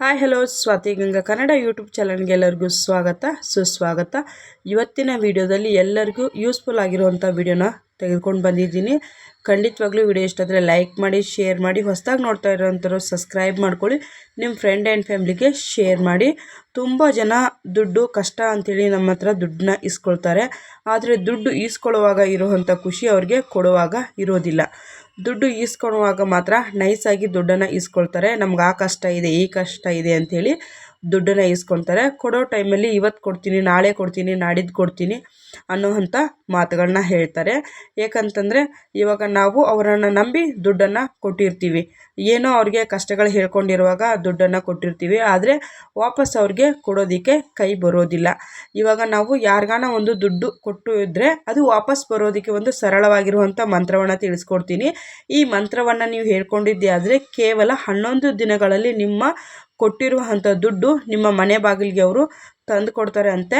Hi hello Swathi Ganga Kannada YouTube ಚಾನಲ್ಗೆ ಎಲ್ಲರಿಗೂ ಸ್ವಾಗತ, ಸುಸ್ವಾಗತ. ಇವತ್ತಿನ ವಿಡಿಯೋದಲ್ಲಿ ಎಲ್ಲರಿಗೂ ಯೂಸ್ಫುಲ್ ಆಗಿರುವಂಥ ವಿಡಿಯೋನ ತೆಗೆದುಕೊಂಡು ಬಂದಿದ್ದೀನಿ. ಖಂಡಿತವಾಗ್ಲೂ ವಿಡಿಯೋ ಇಷ್ಟ ಆದರೆ ಲೈಕ್ ಮಾಡಿ ಶೇರ್ ಮಾಡಿ, ಹೊಸದಾಗಿ ನೋಡ್ತಾ ಇರೋವಂಥವ್ರು ಸಬ್ಸ್ಕ್ರೈಬ್ ಮಾಡ್ಕೊಳ್ಳಿ ನಿಮ್ಮ ಫ್ರೆಂಡ್ ಆ್ಯಂಡ್ ಫ್ಯಾಮ್ಲಿಗೆ ಶೇರ್ ಮಾಡಿ. ತುಂಬ ಜನ ದುಡ್ಡು, ಕಷ್ಟ ಅಂಥೇಳಿ ನಮ್ಮ ಹತ್ರ ದುಡ್ಡನ್ನ ಇಸ್ಕೊಳ್ತಾರೆ. ಆದರೆ ದುಡ್ಡು ಈಸ್ಕೊಳ್ಳುವಾಗ ಇರುವಂಥ ಖುಷಿ ಅವ್ರಿಗೆ ಕೊಡುವಾಗ ಇರೋದಿಲ್ಲ. ದುಡ್ಡು ಈಸ್ಕೊಳ್ಳುವಾಗ ಮಾತ್ರ ನೈಸಾಗಿ ದುಡ್ಡನ್ನು ಈಸ್ಕೊಳ್ತಾರೆ. ನಮ್ಗೆ ಆ ಕಷ್ಟ ಇದೆ ಈ ಕಷ್ಟ ಇದೆ ಅಂಥೇಳಿ ದುಡ್ಡನ್ನು ಇಸ್ಕೊತಾರೆ. ಕೊಡೋ ಟೈಮಲ್ಲಿ ಇವತ್ತು ಕೊಡ್ತೀನಿ, ನಾಳೆ ಕೊಡ್ತೀನಿ, ನಾಡಿದ್ದು ಕೊಡ್ತೀನಿ ಅನ್ನೋವಂಥ ಮಾತುಗಳನ್ನ ಹೇಳ್ತಾರೆ. ಏಕಂತಂದರೆ ಇವಾಗ ನಾವು ಅವರನ್ನು ನಂಬಿ ದುಡ್ಡನ್ನು ಕೊಟ್ಟಿರ್ತೀವಿ. ಏನೋ ಅವ್ರಿಗೆ ಕಷ್ಟಗಳು ಹೇಳ್ಕೊಂಡಿರುವಾಗ ದುಡ್ಡನ್ನು ಕೊಟ್ಟಿರ್ತೀವಿ. ಆದರೆ ವಾಪಸ್ ಅವ್ರಿಗೆ ಕೊಡೋದಕ್ಕೆ ಕೈ ಬರೋದಿಲ್ಲ. ಇವಾಗ ನಾವು ಯಾರಿಗಾನ ಒಂದು ದುಡ್ಡು ಕೊಟ್ಟು ಇದ್ದರೆ ಅದು ವಾಪಸ್ ಬರೋದಕ್ಕೆ ಒಂದು ಸರಳವಾಗಿರುವಂಥ ಮಂತ್ರವನ್ನು ತಿಳಿಸ್ಕೊಡ್ತೀನಿ. ಈ ಮಂತ್ರವನ್ನು ನೀವು ಹೇಳ್ಕೊಂಡಿದ್ದೆ ಆದರೆ ಕೇವಲ ಹನ್ನೊಂದು ದಿನಗಳಲ್ಲಿ ನಿಮ್ಮ ಕೊಟ್ಟಿರುವಂಥ ದುಡ್ಡು ನಿಮ್ಮ ಮನೆ ಬಾಗಿಲಿಗೆ ಅವರು ತಂದು ಕೊಡ್ತಾರೆ ಅಂತ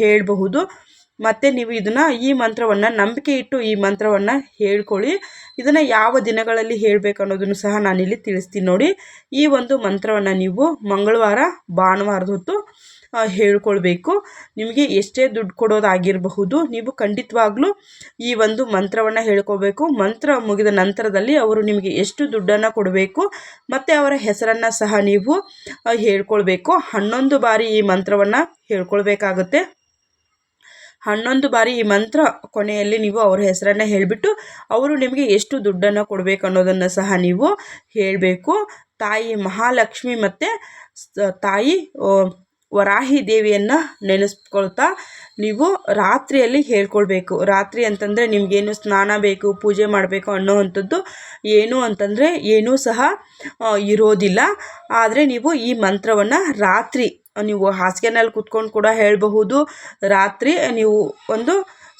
ಹೇಳಬಹುದು. ಮತ್ತು ನೀವು ಇದನ್ನು ಈ ಮಂತ್ರವನ್ನು, ನಂಬಿಕೆ ಇಟ್ಟು ಈ ಮಂತ್ರವನ್ನು ಹೇಳ್ಕೊಳ್ಳಿ. ಇದನ್ನು ಯಾವ ದಿನಗಳಲ್ಲಿ ಹೇಳಬೇಕು ಅನ್ನೋದನ್ನು ಸಹ ನಾನಿಲ್ಲಿ ತಿಳಿಸ್ತೀನಿ ನೋಡಿ. ಈ ಒಂದು ಮಂತ್ರವನ್ನು ನೀವು ಮಂಗಳವಾರ, ಭಾನುವಾರದ ಹೊತ್ತು ಹೇಳ್ಕೊಳ್ಬೇಕು ನಿಮಗೆ ಎಷ್ಟೇ ದುಡ್ಡು ಕೊಡೋದಾಗಿರಬಹುದು, ನೀವು ಖಂಡಿತವಾಗ್ಲೂ ಈ ಒಂದು ಮಂತ್ರವನ್ನು ಹೇಳ್ಕೋಬೇಕು. ಮಂತ್ರ ಮುಗಿದ ನಂತರದಲ್ಲಿ ಅವರು ನಿಮಗೆ ಎಷ್ಟು ದುಡ್ಡನ್ನು ಕೊಡಬೇಕು, ಮತ್ತು ಅವರ ಹೆಸರನ್ನು ಸಹ ನೀವು ಹೇಳ್ಕೊಳ್ಬೇಕು. ಹನ್ನೊಂದು ಬಾರಿ ಈ ಮಂತ್ರವನ್ನು ಹೇಳ್ಕೊಳ್ಬೇಕಾಗುತ್ತೆ. ಹನ್ನೊಂದು ಬಾರಿ ಈ ಮಂತ್ರ ಕೊನೆಯಲ್ಲಿ ನೀವು ಅವರ ಹೆಸರನ್ನು ಹೇಳಿಬಿಟ್ಟು, ಅವರು ನಿಮಗೆ ಎಷ್ಟು ದುಡ್ಡನ್ನು ಕೊಡಬೇಕು ಅನ್ನೋದನ್ನು ಸಹ ನೀವು ಹೇಳಬೇಕು. ತಾಯಿ ಮಹಾಲಕ್ಷ್ಮಿ ಮತ್ತು, ತಾಯಿ ವರಾಹಿ ದೇವಿಯನ್ನು ನೆನೆಸ್ಕೊಳ್ತಾ ನೀವು ರಾತ್ರಿಯಲ್ಲಿ ಹೇಳ್ಕೊಳ್ಬೇಕು. ರಾತ್ರಿ ಅಂತಂದರೆ ನಿಮಗೇನು ಸ್ನಾನ ಬೇಕು, ಪೂಜೆ ಮಾಡಬೇಕು ಅನ್ನೋವಂಥದ್ದು ಏನು ಅಂತಂದರೆ ಏನೂ ಸಹ ಇರೋದಿಲ್ಲ. ಆದರೆ ನೀವು ಈ ಮಂತ್ರವನ್ನು ರಾತ್ರಿ, ನೀವು ಹಾಸಿಗೆನಲ್ಲಿ ಕುತ್ಕೊಂಡು ಕೂಡ ಹೇಳಬಹುದು. ರಾತ್ರಿ ನೀವು ಒಂದು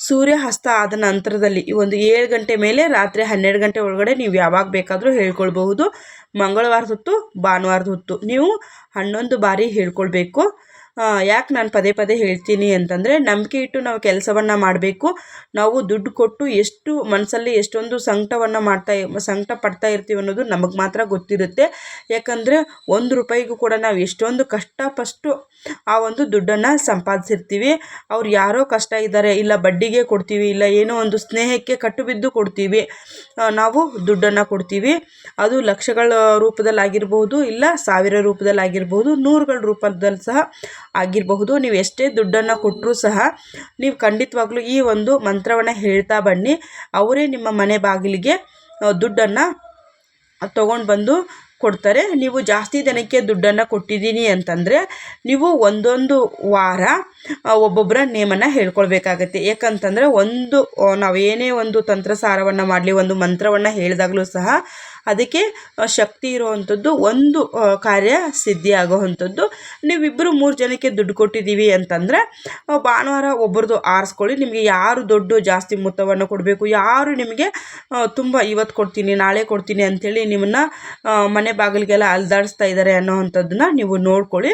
ಸೂರ್ಯ ಹಸ್ತ ಆದ ನಂತರದಲ್ಲಿ ಈ ಒಂದು ಏಳು ಗಂಟೆ ಮೇಲೆ ರಾತ್ರಿ ಹನ್ನೆರಡು ಗಂಟೆ ಒಳಗಡೆ ನೀವು ಯಾವಾಗ ಬೇಕಾದರೂ ಹೇಳ್ಕೊಳ್ಬಹುದು. ಮಂಗಳವಾರದ ಹೊತ್ತು, ಭಾನುವಾರದ ಹೊತ್ತು ನೀವು ಹನ್ನೊಂದು ಬಾರಿ ಹೇಳ್ಕೊಳ್ಬೇಕು. ಯಾಕೆ ನಾನು ಪದೇ ಪದೇ ಹೇಳ್ತೀನಿ ಅಂತಂದರೆ ನಂಬಿಕೆ ಇಟ್ಟು ನಾವು ಕೆಲಸವನ್ನು ಮಾಡಬೇಕು. ನಾವು ದುಡ್ಡು ಕೊಟ್ಟು ಎಷ್ಟು ಮನಸ್ಸಲ್ಲಿ ಎಷ್ಟೊಂದು ಸಂಕಟವನ್ನು ಮಾಡ್ತಾ, ಸಂಕಟ ಪಡ್ತಾ ಇರ್ತೀವಿ ಅನ್ನೋದು ನಮಗೆ ಮಾತ್ರ ಗೊತ್ತಿರುತ್ತೆ. ಯಾಕಂದರೆ ಒಂದು ರೂಪಾಯಿಗೂ ಕೂಡ ನಾವು ಎಷ್ಟೊಂದು ಕಷ್ಟಪಟ್ಟು ಆ ಒಂದು ದುಡ್ಡನ್ನು ಸಂಪಾದಿಸಿರ್ತೀವಿ. ಅವ್ರು ಯಾರೋ ಕಷ್ಟ ಇದ್ದಾರೆ, ಇಲ್ಲ ಬಡ್ಡಿಗೆ ಕೊಡ್ತೀವಿ, ಇಲ್ಲ ಏನೋ ಒಂದು ಸ್ನೇಹಕ್ಕೆ ಕಟ್ಟುಬಿದ್ದು ಕೊಡ್ತೀವಿ. ನಾವು ದುಡ್ಡನ್ನು ಕೊಡ್ತೀವಿ. ಅದು ಲಕ್ಷಗಳ ರೂಪದಲ್ಲಿ ಆಗಿರ್ಬೋದು ಇಲ್ಲ ಸಾವಿರ ರೂಪದಲ್ಲಿ ಆಗಿರ್ಬೋದು ನೂರುಗಳ ರೂಪದಲ್ಲಿ ಸಹ ಆಗಿರಬಹುದು. ನೀವು ಎಷ್ಟೇ ದುಡ್ಡನ್ನು ಕೊಟ್ಟರೂ ಸಹ ನೀವು ಖಂಡಿತವಾಗ್ಲೂ ಈ ಒಂದು ಮಂತ್ರವನ್ನು ಹೇಳ್ತಾ ಬನ್ನಿ. ಅವರೇ ನಿಮ್ಮ ಮನೆ ಬಾಗಿಲಿಗೆ ದುಡ್ಡನ್ನು ತಗೊಂಡು ಬಂದು ಕೊಡ್ತಾರೆ. ನೀವು ಜಾಸ್ತಿ ದಿನಕ್ಕೆ ದುಡ್ಡನ್ನು ಕೊಟ್ಟಿದ್ದೀನಿ ಅಂತಂದರೆ ನೀವು ಒಂದೊಂದು ವಾರ ಒಬ್ಬೊಬ್ಬರ ನೇಮನ್ನು ಹೇಳ್ಕೊಳ್ಬೇಕಾಗತ್ತೆ. ಯಾಕಂತಂದರೆ ಒಂದು ನಾವು ಏನೇ ಒಂದು ತಂತ್ರಸಾರವನ್ನು ಮಾಡಲಿ, ಒಂದು ಮಂತ್ರವನ್ನು ಹೇಳಿದಾಗಲೂ ಸಹ ಅದಕ್ಕೆ ಶಕ್ತಿ ಇರುವಂಥದ್ದು ಒಂದು ಕಾರ್ಯ ಸಿದ್ಧಿ ಆಗೋವಂಥದ್ದು ನೀವಿಬ್ಬರು ಮೂರು ಜನಕ್ಕೆ ದುಡ್ಡು ಕೊಟ್ಟಿದ್ದೀವಿ ಅಂತಂದರೆ ಭಾನುವಾರ ಒಬ್ಬರದು ಆರಿಸ್ಕೊಳ್ಳಿ. ನಿಮಗೆ ಯಾರು ದೊಡ್ಡ, ಜಾಸ್ತಿ ಮೊತ್ತವನ್ನು ಕೊಡಬೇಕು, ಯಾರು ನಿಮಗೆ ತುಂಬ ಇವತ್ತು ಕೊಡ್ತೀನಿ, ನಾಳೆ ಕೊಡ್ತೀನಿ ಅಂಥೇಳಿ ನಿಮ್ಮನ್ನು ಮನೆ ಬಾಗಿಲಿಗೆಲ್ಲ ಅಲ್ದಾಡಿಸ್ತಾ ಇದ್ದಾರೆ ಅನ್ನೋವಂಥದ್ದನ್ನ ನೀವು ನೋಡ್ಕೊಳ್ಳಿ.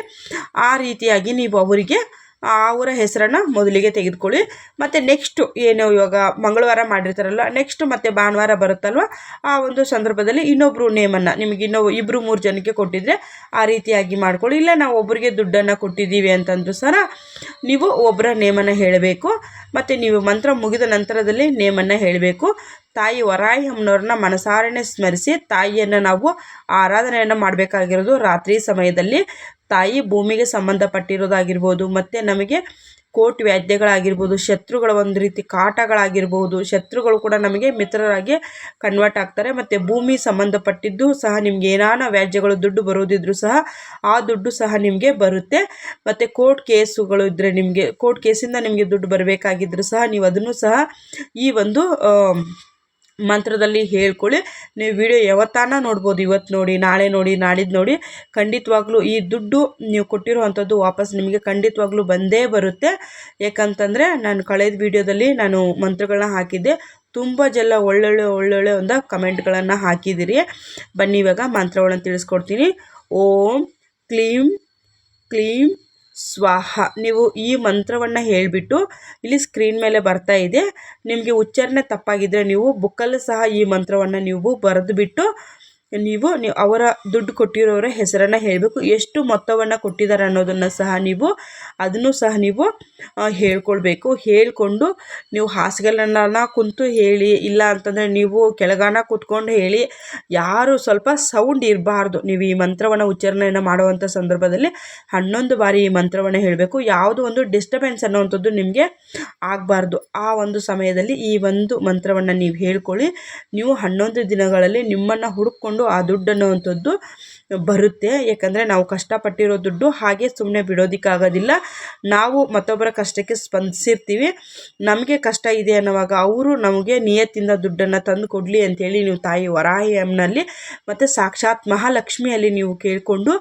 ಆ ರೀತಿಯಾಗಿ ನೀವು ಅವರಿಗೆ ಅವರ ಹೆಸರನ್ನು ಮೊದಲಿಗೆ ತೆಗೆದುಕೊಳ್ಳಿ. ಮತ್ತು ನೆಕ್ಸ್ಟು ಏನು ಇವಾಗ ಮಂಗಳವಾರ ಮಾಡಿರ್ತಾರಲ್ಲ ನೆಕ್ಸ್ಟ್ ಮತ್ತು ಭಾನುವಾರ ಬರುತ್ತಲ್ವ, ಆ ಒಂದು ಸಂದರ್ಭದಲ್ಲಿ ಇನ್ನೊಬ್ಬರು ನೇಮನ್ನು ನಿಮಗೆ ಇನ್ನೊಬ್ಬ ಇಬ್ಬರು ಮೂರು ಜನಕ್ಕೆ ಕೊಟ್ಟಿದ್ರೆ ಆ ರೀತಿಯಾಗಿ ಮಾಡ್ಕೊಳ್ಳಿ. ಇಲ್ಲ, ನಾವು ಒಬ್ಬರಿಗೆ ದುಡ್ಡನ್ನು ಕೊಟ್ಟಿದ್ದೀವಿ ಅಂತಂದ್ರೂ ಸರ ನೀವು ಒಬ್ಬರ ನೇಮನ್ನು ಹೇಳಬೇಕು. ಮತ್ತು ನೀವು ಮಂತ್ರ ಮುಗಿದ ನಂತರದಲ್ಲಿ ನೇಮನ್ನು ಹೇಳಬೇಕು. ತಾಯಿ ವರಾಯಿ ಅಮ್ಮನವ್ರನ್ನ ಮನಸಾರಣೆ ಸ್ಮರಿಸಿ ತಾಯಿಯನ್ನು ನಾವು ಆರಾಧನೆಯನ್ನು ಮಾಡಬೇಕಾಗಿರೋದು ರಾತ್ರಿ ಸಮಯದಲ್ಲಿ. ತಾಯಿ ಭೂಮಿಗೆ ಸಂಬಂಧಪಟ್ಟಿರೋದಾಗಿರ್ಬೋದು, ಮತ್ತು ನಮಗೆ ಕೋಟ್ ವ್ಯಾಧ್ಯಗಳಾಗಿರ್ಬೋದು ಶತ್ರುಗಳ ಒಂದು ರೀತಿ ಕಾಟಗಳಾಗಿರ್ಬೋದು, ಶತ್ರುಗಳು ಕೂಡ ನಮಗೆ ಮಿತ್ರರಾಗಿ ಕನ್ವರ್ಟ್ ಆಗ್ತಾರೆ. ಮತ್ತು ಭೂಮಿ ಸಂಬಂಧಪಟ್ಟಿದ್ದು ಸಹ ನಿಮಗೆ ಏನಾನ ವ್ಯಾಜ್ಯಗಳು ದುಡ್ಡು ಬರೋದಿದ್ರೂ ಸಹ ಆ ದುಡ್ಡು ಸಹ ನಿಮಗೆ ಬರುತ್ತೆ. ಮತ್ತು ಕೋರ್ಟ್ ಕೇಸುಗಳು ಇದ್ದರೆ ನಿಮಗೆ, ಕೋರ್ಟ್ ಕೇಸಿಂದ ನಿಮಗೆ ದುಡ್ಡು ಬರಬೇಕಾಗಿದ್ದರೂ ಸಹ ನೀವು ಅದನ್ನು ಸಹ ಈ ಒಂದು ಮಂತ್ರದಲ್ಲಿ ಹೇಳ್ಕೊಳ್ಳಿ. ನೀವು ವಿಡಿಯೋ ಯಾವತ್ತಾನ ನೋಡ್ಬೋದು ಇವತ್ತು ನೋಡಿ, ನಾಳೆ ನೋಡಿ ನಾಡಿದ್ದು ನೋಡಿ, ಖಂಡಿತವಾಗ್ಲೂ ಈ ದುಡ್ಡು ನೀವು ಕೊಟ್ಟಿರುವಂಥದ್ದು ವಾಪಸ್ ನಿಮಗೆ ಖಂಡಿತವಾಗ್ಲೂ ಬಂದೇ ಬರುತ್ತೆ. ಯಾಕಂತಂದರೆ ನಾನು ಕಳೆದ ವಿಡಿಯೋದಲ್ಲಿ ನಾನು ಮಂತ್ರಗಳನ್ನ ಹಾಕಿದ್ದೆ. ತುಂಬ ಜಲ್ಲ ಒಳ್ಳೊಳ್ಳೆ ಒಳ್ಳೊಳ್ಳೆ ಒಂದು ಕಮೆಂಟ್ಗಳನ್ನು ಹಾಕಿದ್ದೀರಿ ಬನ್ನಿ ಇವಾಗ ಮಂತ್ರಗಳನ್ನು ತಿಳಿಸ್ಕೊಡ್ತೀನಿ. ಓಂ ಕ್ಲೀಂ ಕ್ಲೀಂ. ಸ್ವಾಹ. ನೀವು ಈ ಮಂತ್ರವನ್ನು ಹೇಳಿಬಿಟ್ಟು ಇಲ್ಲಿ ಸ್ಕ್ರೀನ್ ಮೇಲೆ ಬರ್ತಾ ಇದೆ. ನಿಮಗೆ ಉಚ್ಚಾರಣೆ ತಪ್ಪಾಗಿದ್ದರೆ ನೀವು ಬುಕ್ಕಲ್ಲೂ ಸಹ ಈ ಮಂತ್ರವನ್ನು ನೀವು ಬರೆದುಬಿಟ್ಟು ನೀವು ನೀವು ಅವರ ದುಡ್ಡು ಕೊಟ್ಟಿರೋರ ಹೆಸರನ್ನು ಹೇಳಬೇಕು. ಎಷ್ಟು ಮೊತ್ತವನ್ನು ಕೊಟ್ಟಿದ್ದಾರೆ ಅನ್ನೋದನ್ನು ಸಹ ನೀವು ಅದನ್ನು ಸಹ ನೀವು ಹೇಳ್ಕೊಳ್ಬೇಕು. ಹೇಳ್ಕೊಂಡು ನೀವು ಹಾಸಿಗೆಲನ್ನ ಕುಂತು ಹೇಳಿ, ಇಲ್ಲ ಅಂತಂದರೆ ನೀವು ಕೆಳಗಾನ ಕೂತ್ಕೊಂಡು ಹೇಳಿ, ಯಾರು ಸ್ವಲ್ಪ ಸೌಂಡ್ ಇರಬಾರ್ದು. ನೀವು ಈ ಮಂತ್ರವನ್ನು ಉಚ್ಚಾರಣೆಯನ್ನು ಮಾಡುವಂಥ ಸಂದರ್ಭದಲ್ಲಿ ಹನ್ನೊಂದು ಬಾರಿ ಈ ಮಂತ್ರವನ್ನು ಹೇಳಬೇಕು. ಯಾವುದೋ ಒಂದು ಡಿಸ್ಟರ್ಬೆನ್ಸ್ ಅನ್ನುವಂಥದ್ದು ನಿಮಗೆ ಆಗಬಾರ್ದು. ಆ ಒಂದು ಸಮಯದಲ್ಲಿ ಈ ಒಂದು ಮಂತ್ರವನ್ನು ನೀವು ಹೇಳ್ಕೊಳ್ಳಿ. ನೀವು ಹನ್ನೊಂದು ದಿನಗಳಲ್ಲಿ ನಿಮ್ಮನ್ನು ಹುಡುಕೊಂಡು ಆ ದುಡ್ಡು ಅನ್ನುವಂಥದ್ದು ಬರುತ್ತೆ. ಯಾಕಂದರೆ ನಾವು ಕಷ್ಟಪಟ್ಟಿರೋ ದುಡ್ಡು ಹಾಗೆ ಸುಮ್ಮನೆ ಬಿಡೋದಕ್ಕಾಗೋದಿಲ್ಲ. ನಾವು ಮತ್ತೊಬ್ಬರ ಕಷ್ಟಕ್ಕೆ ಸ್ಪಂದಿಸಿರ್ತೀವಿ. ನಮಗೆ ಕಷ್ಟ ಇದೆ ಅನ್ನೋವಾಗ ಅವರು ನಮಗೆ ನಿಯತ್ತಿಂದ ದುಡ್ಡನ್ನು ತಂದು ಕೊಡಲಿ ಅಂಥೇಳಿ ನೀವು ತಾಯಿ ವರಾಹಿ ಮತ್ತು ಸಾಕ್ಷಾತ್ ಮಹಾಲಕ್ಷ್ಮಿಯಲ್ಲಿ ನೀವು ಕೇಳಿಕೊಂಡು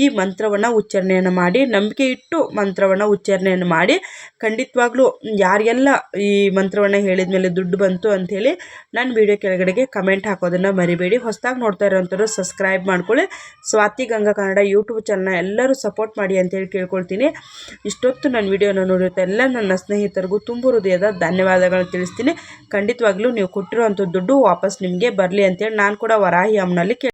ಈ ಮಂತ್ರವನ್ನು ಉಚ್ಚಾರಣೆಯನ್ನು ಮಾಡಿ, ನಂಬಿಕೆ ಇಟ್ಟು ಮಂತ್ರವನ್ನು ಉಚ್ಚಾರಣೆಯನ್ನು ಮಾಡಿ, ಖಂಡಿತವಾಗ್ಲೂ ಯಾರಿಗೆಲ್ಲ ಈ ಮಂತ್ರವನ್ನು ಹೇಳಿದ ಮೇಲೆ ದುಡ್ಡು ಬಂತು ಅಂಥೇಳಿ ನನ್ನ ವಿಡಿಯೋ ಕೆಳಗಡೆಗೆ ಕಮೆಂಟ್ ಹಾಕೋದನ್ನು ಮರಿಬೇಡಿ. ಹೊಸದಾಗಿ ನೋಡ್ತಾ ಇರೋಂಥವ್ರು ಸಬ್ಸ್ಕ್ರೈಬ್ ಮಾಡ್ಕೊಳ್ಳಿ. ಸ್ವಾತಿ ಗಂಗಾ ಕನ್ನಡ ಯೂಟ್ಯೂಬ್ ಚಾನಲ್ನ ಎಲ್ಲರೂ ಸಪೋರ್ಟ್ ಮಾಡಿ ಅಂತೇಳಿ ಕೇಳ್ಕೊಳ್ತೀನಿ. ಇಷ್ಟೊತ್ತು ನನ್ನ ವಿಡಿಯೋನ ನೋಡಿರುತ್ತೆ ಎಲ್ಲ ನನ್ನ ಸ್ನೇಹಿತರಿಗೂ ತುಂಬ ಹೃದಯದ ಧನ್ಯವಾದಗಳನ್ನು ತಿಳಿಸ್ತೀನಿ. ಖಂಡಿತವಾಗ್ಲೂ ನೀವು ಕೊಟ್ಟಿರೋವಂಥ ದುಡ್ಡು ವಾಪಸ್ ನಿಮಗೆ ಬರಲಿ ಅಂತೇಳಿ ನಾನು ಕೂಡ ವರಾಹಿ ಅಮ್ಮನಲ್ಲಿ